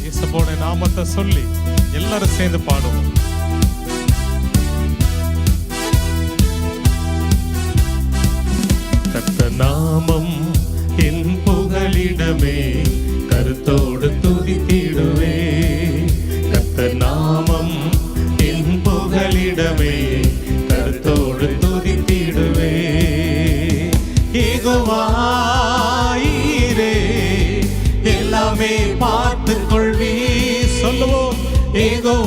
இயேசுவோட நாமத்தை சொல்லி எல்லாரும் சேர்ந்து பாடுவோம். கத்த நாமம் என் புகலிடமே கருத்தோ ஏகுவாயிரே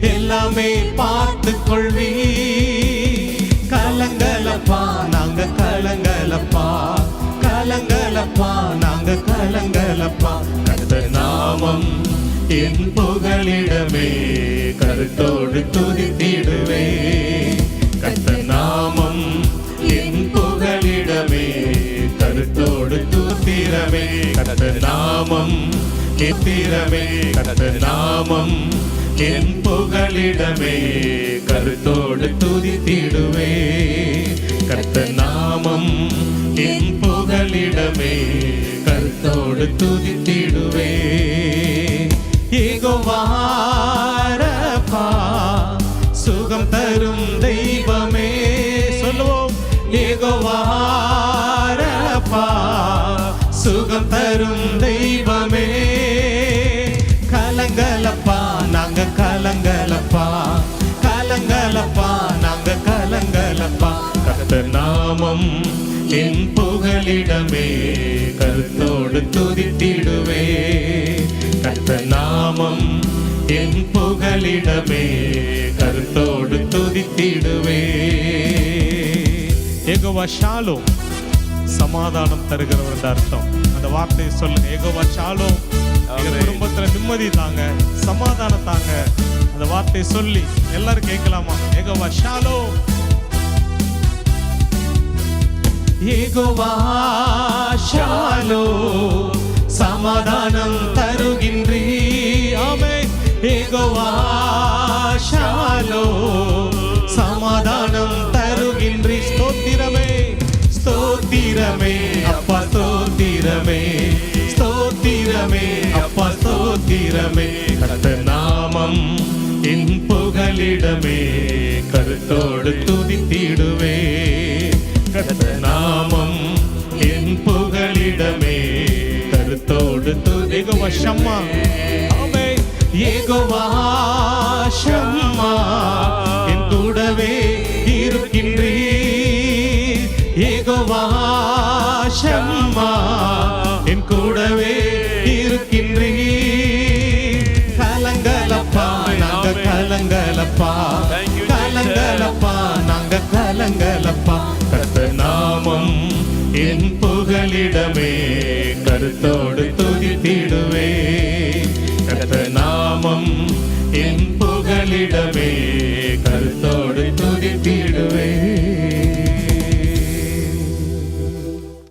எல்லாமே பார்த்து கொள்வி கலங்கலப்பா நாங்க கலங்கலப்பா. கலங்கலப்பா நாங்க கலங்கலப்பா. கத்த நாமம் என் புகழிடமே. கருத்தோடு துதித்திடுவே எத்திரமே கத்த நாமம் என் புகழிடமே கருத்தோடு துதித்திடுவே கத்த நாமம் என் புகழிடமே கருத்தோடு துதித்திடுவே ஏகோவாரப்பா சுகம் தரும் தெய்வமே. சொல்லுவோம் ஏகோவாரப்பா சுகம் தரும் தெய்வம். நாமம் என் புகலிடமே கருத்தோடு துதித்திடுவே. கத்த நாமம் என் புகலிடமே கருத்தோடு துதித்திடுவே. ஏகோவா ஷாலோம் சமாதானம் தருகிறவர் அர்த்தம். அந்த வார்த்தையை சொல்லுங்க. ஏகோவா ஷாலோம் எங்க குடும்பத்துல நிம்மதி தாங்க சமாதானம் தாங்க. அந்த வார்த்தையை சொல்லி எல்லாரும் கேட்கலாமா? ஏகோவா ஷாலோம். ஏகோவா ஷாலோ சமாதானம் தருகின்றீ. ஆமே ஏகோவா ஷாலோ சமாதானம் தருகின்றீ. ஸ்தோத்திரமே ஸ்தோத்திரமே அப்பா ஸ்தோத்திரமே. ஸ்தோத்திரமே அப்பா ஸ்தோத்திரமே. கத்த நாமம் என் புகலிடமே கருத்தோடு துதித்திடுவே கத்த நாமம் என் புகலிடமே கருத்தோடு துதிக வசம்மா ஆமே ஏகோவா ஷம்மா. என் கூடவே இருக்கின்றீர். ஏகோவா கருத்தோடு துதித்திடுவே கத்த நாமம் என் புகலிடமே.